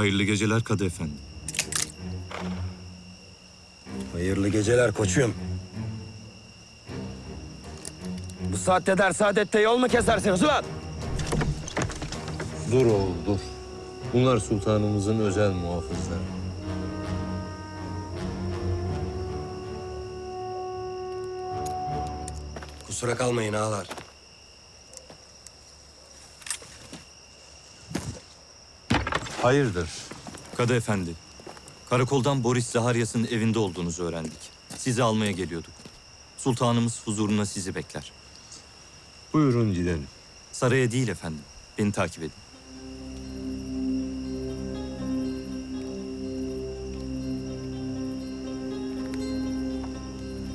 Hayırlı geceler Kadı Efendi. Hayırlı geceler koçum. Bu saatte ders adette yol mu kesersiniz ulan? Dur oğul dur. Bunlar sultanımızın özel muhafızları. Kusura kalmayın ağalar. Hayırdır? Kadı Efendi, karakoldan Boris Zaharyas'ın evinde olduğunuzu öğrendik. Sizi almaya geliyorduk. Sultanımız huzuruna sizi bekler. Buyurun gidelim. Saraya değil efendim, beni takip edin.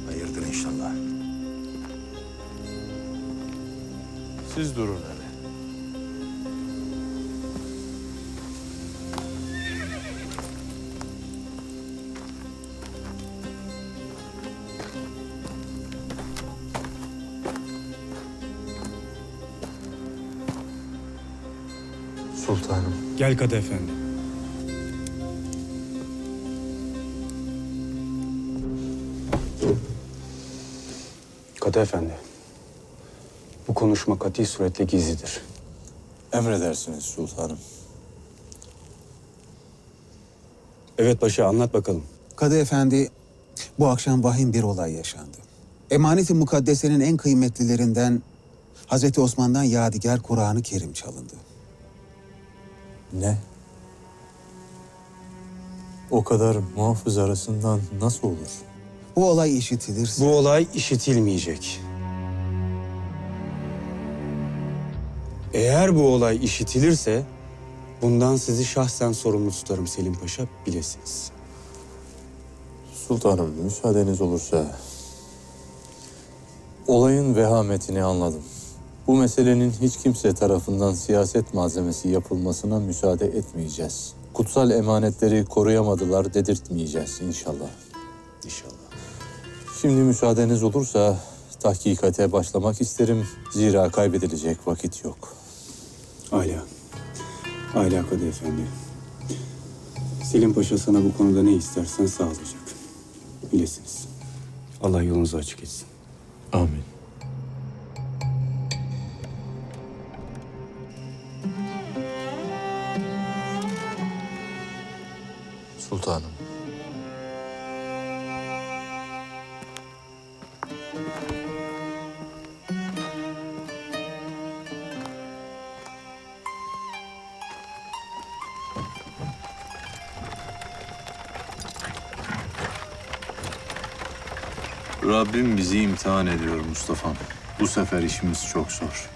Hayırdır inşallah. Siz durun Sultanım. Gel Kadı Efendi. Kadı Efendi. Bu konuşma kati suretle gizlidir. Emredersiniz sultanım. Evet paşa anlat bakalım. Kadı Efendi, bu akşam vahim bir olay yaşandı. Emanet-i Mukaddese'nin en kıymetlilerinden Hazreti Osman'dan yadigar Kur'an-ı Kerim çalındı. Ne? O kadar muhafız arasından nasıl olur? Bu olay işitilirse Bu olay işitilmeyecek. Eğer bu olay işitilirse bundan sizi şahsen sorumlu tutarım Selim Paşa bilesiniz. Sultanım müsaadeniz olursa... Olayın vehametini anladım. Bu meselenin hiç kimse tarafından siyaset malzemesi yapılmasına müsaade etmeyeceğiz. Kutsal emanetleri koruyamadılar dedirtmeyeceğiz inşallah. İnşallah. Şimdi müsaadeniz olursa tahkikate başlamak isterim. Zira kaybedilecek vakit yok. Âlâ. Âlâ Kadı Efendi. Selim Paşa sana bu konuda ne istersen sağlayacak. Bilesiniz. Allah yolunuzu açık etsin. Amin. sultanım. Rabbim bizi imtihan ediyor Mustafa'm. Bu sefer işimiz çok zor.